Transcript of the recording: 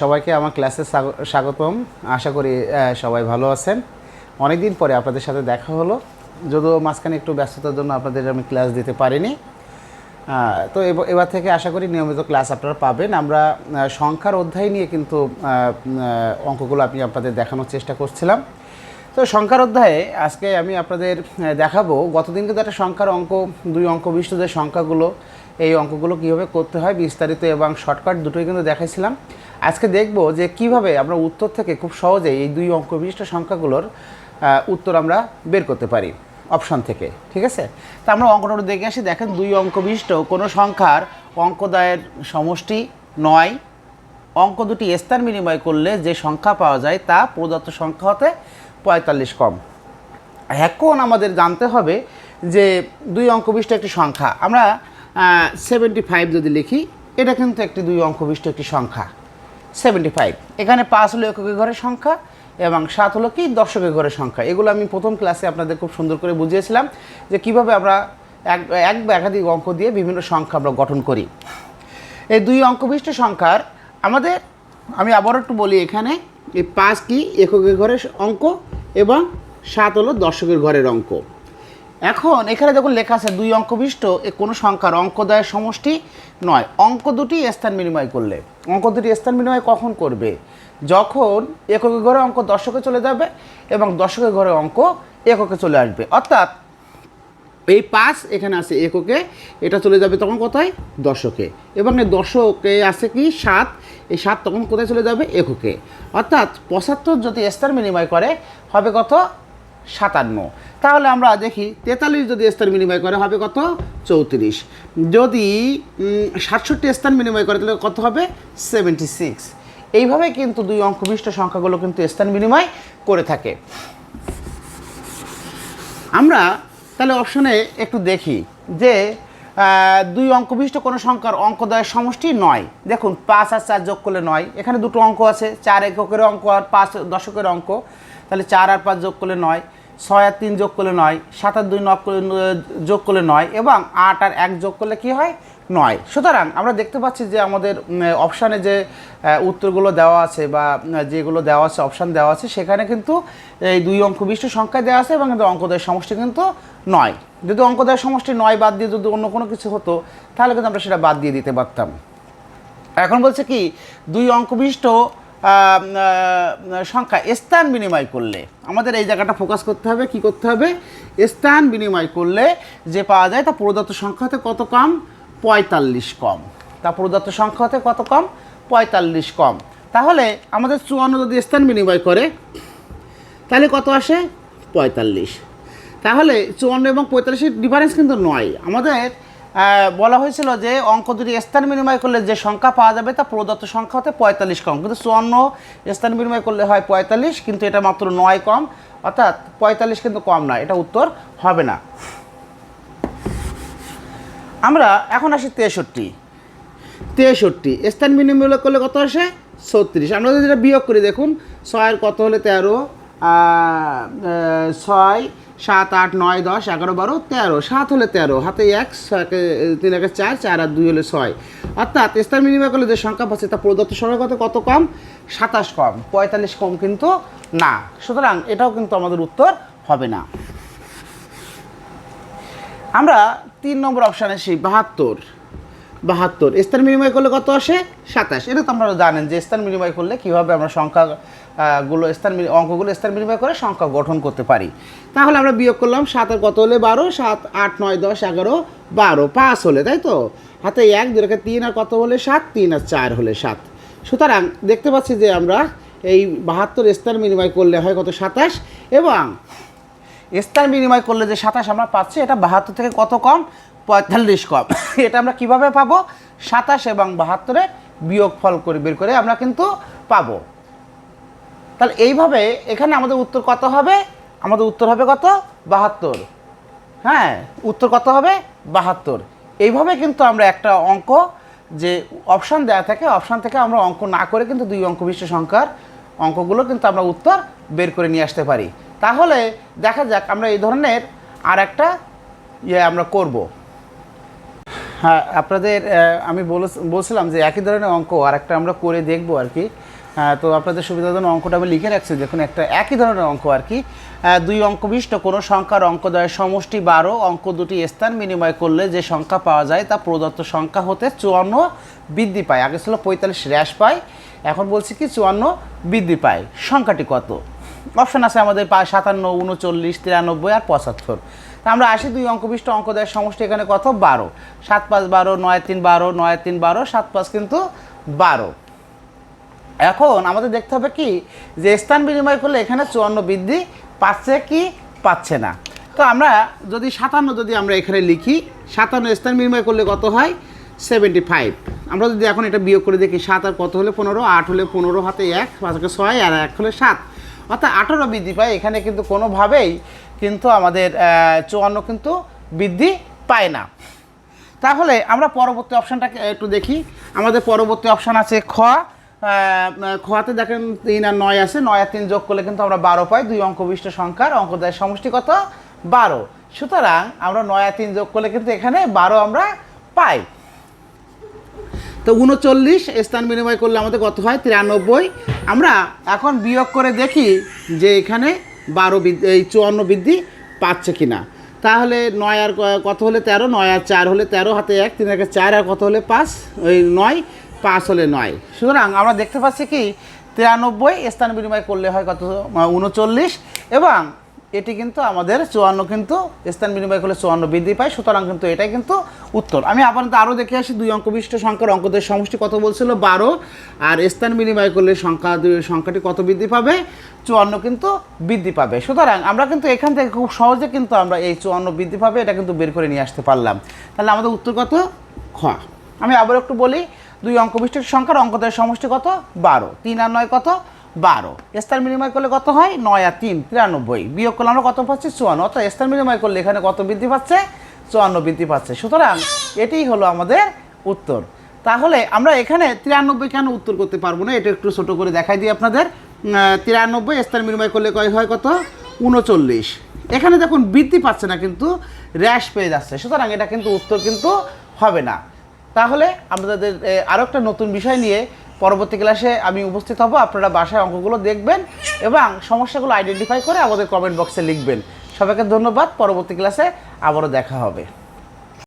সবাইকে আমার ক্লাসে স্বাগতম। আশা করি সবাই ভালো আছেন। অনেক দিন পরে আপনাদের সাথে দেখা হলো। যদিও মাঝখানে একটু ব্যস্ততার জন্য আপনাদের আমি ক্লাস দিতে পারিনি। তো এবার থেকে আশা করি নিয়মিত ক্লাস আপনারা পাবেন। আমরা সংখ্যার অধ্যায় নিয়ে কিন্তু অঙ্কগুলো আমি আপনাদের দেখানোর চেষ্টা করছিলাম। তো সংখ্যার অধ্যায়ে আজকে আমি আপনাদের দেখাবো গতদিন কিন্তু একটা সংখ্যার অঙ্ক, দুই অঙ্ক বিশিষ্ট যে সংখ্যাগুলো। এই অঙ্কগুলো কীভাবে করতে হয় বিস্তারিত এবং শর্টকাট দুটোই কিন্তু দেখাইছিলাম। আজকে দেখব যে কীভাবে আমরা উত্তর থেকে খুব সহজেই এই দুই অঙ্ক বিশিষ্ট সংখ্যাগুলোর উত্তর আমরা বের করতে পারি অপশন থেকে, ঠিক আছে? তা আমরা অঙ্কটা দেখে আসি। দেখেন, দুই অঙ্ক বিশিষ্ট, কোনো সংখ্যার অঙ্কদায়ের সমষ্টি নয়। অঙ্ক দুটি স্থান বিনিময় করলে যে সংখ্যা পাওয়া যায় তা প্রদত্ত সংখ্যা হতে পঁয়তাল্লিশ কম। এখন আমাদের জানতে হবে যে দুই অঙ্ক বিশিষ্ট একটি সংখ্যা, আমরা সেভেন্টি ফাইভ যদি লিখি, এটা কিন্তু একটি দুই অঙ্ক বিশিষ্ট একটি সংখ্যা। Seventy five. এখানে পাঁচ হলো এককের ঘরের সংখ্যা এবং সাত হলো কি? দশকের ঘরের সংখ্যা। এগুলো আমি প্রথম ক্লাসে আপনাদের খুব সুন্দর করে বুঝিয়েছিলাম যে কীভাবে আমরা এক এক বা একাধিক অঙ্ক দিয়ে বিভিন্ন সংখ্যা আমরা গঠন করি। এই দুই অঙ্কবিষ্ট সংখ্যার আমাদের, আমি আবারও একটু বলি এখানে, এই পাঁচ কি? এককের ঘরের অঙ্ক এবং সাত হলো দশকের ঘরের অঙ্ক। এখন এখানে দেখুন লেখা আছে দুই অঙ্ক এ কোনো সংখ্যার অঙ্কদয়ের সমষ্টি নয়। অঙ্ক দুটি স্থান বিনিময় করলে। অঙ্ক দুটি স্থান বিনিময় কখন করবে? যখন এককে ঘরে অঙ্ক দশকে চলে যাবে এবং দশকের ঘরে অঙ্ক এককে চলে আসবে। অর্থাৎ এই পাঁচ এখানে আছে এককে, এটা চলে যাবে তখন কোথায়? দশকে। এবং এই দশকে আছে কি? সাত। এই সাত তখন কোথায় চলে যাবে? এককে। অর্থাৎ পঁচাত্তর যদি স্থান বিনিময় করে, হবে কত? সাতান্ন। তাহলে আমরা দেখি তেতাল্লিশ যদি স্তর বিনিময় করে, হবে কত? চৌত্রিশ। যদি সাতষট্টি স্থান বিনিময় করে, তাহলে কত হবে? সেভেন্টি সিক্স এইভাবে কিন্তু দুই অঙ্ক বিশিষ্ট সংখ্যাগুলো কিন্তু স্থান বিনিময় করে থাকে। আমরা তাহলে অপশনে একটু দেখি যে দুই অঙ্ক বিশিষ্ট কোনো সংখ্যার অঙ্কদয়ের সমষ্টি নয়। দেখুন, পাঁচ আর চার যোগ করলে নয়। এখানে দুটো অঙ্ক আছে, চার এককের অঙ্ক আর পাঁচ দশকের অঙ্ক। তাহলে চার আর পাঁচ যোগ করলে নয়। ছয় আর তিন যোগ করলে নয় সাত আর দুই নক যোগ করলে নয় এবং আট আর এক যোগ করলে কি হয়? নয়। সুতরাং আমরা দেখতে পাচ্ছি যে আমাদের অপশানে যে উত্তরগুলো দেওয়া আছে বা যেগুলো দেওয়া আছে অপশান দেওয়া আছে সেখানে কিন্তু এই দুই অঙ্ক বিশিষ্ট সংখ্যা দেওয়া আছে এবং কিন্তু অঙ্কদের সমষ্টি কিন্তু নয়। যদি অঙ্কদের সমষ্টি নয় বাদ দিয়ে যদি অন্য কোনো কিছু হতো তাহলে কিন্তু আমরা সেটা বাদ দিয়ে দিতে পারতাম। এখন বলছে কি দুই অঙ্ক বিশিষ্ট আহ, আহ, সংখ্যা স্থান বিনিময় করলে। আমাদের এই জায়গাটা ফোকাস করতে হবে, কি করতে হবে? স্থান বিনিময় করলে যে পাওয়া যায় তা প্রদত্ত সংখ্যা হতে কত কম? পঁয়তাল্লিশ কম। তা প্রদত্ত সংখ্যা হতে কত কম? পঁয়তাল্লিশ কম। তাহলে আমাদের চুয়ান্ন যদি স্থান বিনিময় করে, তাহলে কত আসে? পঁয়তাল্লিশ। তাহলে চুয়ান্ন এবং পঁয়তাল্লিশের ডিফারেন্স কিন্তু নয়। আমাদের বলা হয়েছিল যে অঙ্ক দুটি স্থান বিনিময় করলে যে সংখ্যা পাওয়া যাবে তা প্রদত্ত সংখ্যা হতে পঁয়তাল্লিশ কম। কিন্তু চুয়ান্ন স্থান বিনিময় করলে হয় পঁয়তাল্লিশ, কিন্তু এটা মাত্র নয় কম। অর্থাৎ পঁয়তাল্লিশ কিন্তু কম না এটা উত্তর হবে না। আমরা এখন আসি তেষট্টি। তেষট্টি, স্থান বিনিময় করলে কত আসে? ছত্রিশ। আমরা যদি বিয়োগ করি দেখুন, ছয়ের কত হলে তেরো? ছয় সাত, আট, নয়, দশ, এগারো, বারো, তেরো, সাত হলে তেরো, হাতে এক তিন একে চার চার আর দুই হলে ছয়। অর্থাৎ স্থান বিনিময় করলে যে সংখ্যা পাচ্ছে তা প্রদত্ত সংখ্যা কত কম? সাতাশ কম, পঁয়তাল্লিশ কম কিন্তু না। সুতরাং এটাও কিন্তু আমাদের উত্তর হবে না। আমরা তিন নম্বর অপশানে সেই বাহাত্তর। বাহাত্তর। স্থান বিনিময় করলে কত আসে? সাতাশ। এটা তো আপনারা জানেন যে স্থান বিনিময় করলে কীভাবে আমরা সংখ্যা গুলো স্থান অঙ্কগুলো স্থান বিনিময় করে সংখ্যা গঠন করতে পারি। তাহলে আমরা বিয়োগ করলাম সাত আর কত হলে বারো? সাত, আট, নয়, দশ, এগারো, বারো। পাঁচ হলে, তাই তো? হাতে এক দু রেখে তিন, আর কত হলে সাত? তিন, আর চার হলে সাত। সুতরাং দেখতে পাচ্ছি যে আমরা এই বাহাত্তর স্থান বিনিময় করলে হয় কত? সাতাশ। এবং স্থান বিনিময় করলে যে সাতাশ আমরা পাচ্ছি, এটা বাহাত্তর থেকে কত কম? পঁয়তাল্লিশ কম এটা আমরা কীভাবে পাবো? সাতাশ এবং বাহাত্তরে বিয়োগ ফল করে বের করে আমরা কিন্তু পাবো। তাহলে এইভাবে এখানে আমাদের উত্তর কত হবে? আমাদের উত্তর হবে কত? বাহাত্তর। হ্যাঁ উত্তর কত হবে? বাহাত্তর। এইভাবে কিন্তু আমরা একটা অঙ্ক যে অপশান দেওয়া থাকে, অপশান থেকে আমরা অঙ্ক না করে কিন্তু দুই অঙ্ক বিশিষ্ট সংখ্যার অঙ্কগুলো কিন্তু আমরা উত্তর বের করে নিয়ে আসতে পারি। তাহলে দেখা যাক আমরা এই ধরনের আর একটা ইয়ে আমরা করব। হ্যাঁ আপনাদের আমি বলে- বলছিলাম যে একই ধরনের অঙ্ক, আর একটা আমরা করে দেখব আর কি। তো আপনাদের সুবিধার জন্য অঙ্কটা আমি লিখে রাখছি, দেখুন একটা একই ধরনের অঙ্ক আর কি। দুই অঙ্ক বিশিষ্ট কোনো সংখ্যার অঙ্কদয়ের সমষ্টি বারো, অঙ্ক দুটি স্থান বিনিময় করলে যে সংখ্যা পাওয়া যায় তা প্রদত্ত সংখ্যা হতে চুয়ান্ন বৃদ্ধি পায়। আগে ছিল পঁয়তাল্লিশ হ্রাস পায়, এখন বলছি কি চুয়ান্ন বৃদ্ধি পায়। সংখ্যাটি কত? অপশন আছে আমাদের সাতান্ন, উনচল্লিশ, তিরানব্বই আর পঁচাত্তর। তা আমরা আসি দুই অঙ্কবিষ্ট অঙ্ক দেয় সমষ্টি এখানে কত? বারো। সাত পাঁচ বারো, নয় তিন বারো, নয় তিন বারো, সাত পাঁচ কিন্তু বারো। এখন আমাদের দেখতে হবে কি? যে স্থান বিনিময় করলে এখানে চুয়ান্ন বৃদ্ধি পাচ্ছে কি পাচ্ছে না। তো আমরা যদি সাতান্ন যদি আমরা এখানে লিখি, সাতান্ন স্থান বিনিময় করলে কত হয়? Seventy five. আমরা যদি এখন এটা বিয়োগ করে দেখি, সাত আর কত হলে পনেরো? আট হলে পনেরো, হাতে এক, পাঁচকে ছয়, আর এক হলে সাত। অর্থাৎ আঠারো বৃদ্ধি পায়, এখানে কিন্তু কোনোভাবেই কিন্তু আমাদের চুয়ান্ন কিন্তু বৃদ্ধি পায় না। তাহলে আমরা পরবর্তী অপশানটাকে একটু দেখি। আমাদের পরবর্তী অপশান আছে খ খোয়াতে দেখেন তিন আর নয় আছে, নয় আর তিন যোগ করলে কিন্তু আমরা বারো পাই, দুই অঙ্ক বিশিষ্ট সংখ্যার অঙ্ক দেয় সমষ্টি কত? বারো। সুতরাং আমরা নয় আর তিন যোগ করলে কিন্তু এখানে বারো আমরা পাই। তো উনচল্লিশ, স্থান বিনিময় করলে আমাদের কত হয়? তিরানব্বই। আমরা এখন বিয়োগ করে দেখি যে এখানে বারো বৃদ্ধি এই চুয়ান্ন বৃদ্ধি পাচ্ছে কি না তাহলে নয় আর কত হলে তেরো? নয় আর চার হলে তেরো, হাতে এক, তিন একে চার, আর কত হলে পাঁচ? ওই নয়, পাঁচ হলে নয়। সুতরাং আমরা দেখতে পাচ্ছি কি, তিরানব্বই, স্থান বিনিময় করলে হয় কত? উনচল্লিশ। এবং এটি কিন্তু আমাদের চুয়ান্ন কিন্তু স্থান বিনিময় করলে চুয়ান্ন বৃদ্ধি পায়, সুতরাং কিন্তু এটাই কিন্তু উত্তর। আমি আপাতত আরও দেখে আসি, দুই অঙ্ক বিশিষ্ট সংখ্যার অঙ্কদের সমষ্টি কত বলছিল? বারো। আর স্থান বিনিময় করলে সংখ্যা সংখ্যাটি কত বৃদ্ধি পাবে? চুয়ান্ন কিন্তু বৃদ্ধি পাবে। সুতরাং আমরা কিন্তু এখান থেকে খুব সহজে কিন্তু আমরা এই চুয়ান্ন বৃদ্ধি পাবে, এটা কিন্তু বের করে নিয়ে আসতে পারলাম। তাহলে আমাদের উত্তর কত? খ। আমি আবার একটু বলি, দুই অঙ্ক বিশিষ্ট সংখ্যার অঙ্কদের সমষ্টি কত? বারো। তিন আর নয় কত? বারো। স্থান বিনিময় করলে কত হয়? নয় আর তিন, তিরানব্বই। বিয়োগ করলে আমরা কত পাচ্ছি? চুয়ান্ন। অর্থাৎ স্থান বিনিময় করলে এখানে কত বৃদ্ধি পাচ্ছে? চুয়ান্ন বৃদ্ধি পাচ্ছে। সুতরাং এটাই হলো আমাদের উত্তর। তাহলে আমরা এখানে তিরানব্বই কেন উত্তর করতে পারব না? এটা একটু ছোটো করে দেখাই দিই আপনাদের। তিরানব্বই স্থান বিনিময় করলে কয় হয়? কত? উনচল্লিশ। এখানে দেখুন, বৃদ্ধি পাচ্ছে না কিন্তু র্যাশ পেয়ে যাচ্ছে। সুতরাং এটা কিন্তু উত্তর কিন্তু হবে না। তাহলে আমাদের আরও একটা নতুন বিষয় নিয়ে পরবর্তী ক্লাসে আমি উপস্থিত হব। আপনারা বাসায় অঙ্কগুলো দেখবেন এবং সমস্যাগুলো আইডেন্টিফাই করে আমাদের কমেন্ট বক্সে লিখবেন। সবাইকে ধন্যবাদ। পরবর্তী ক্লাসে আবারও দেখা হবে।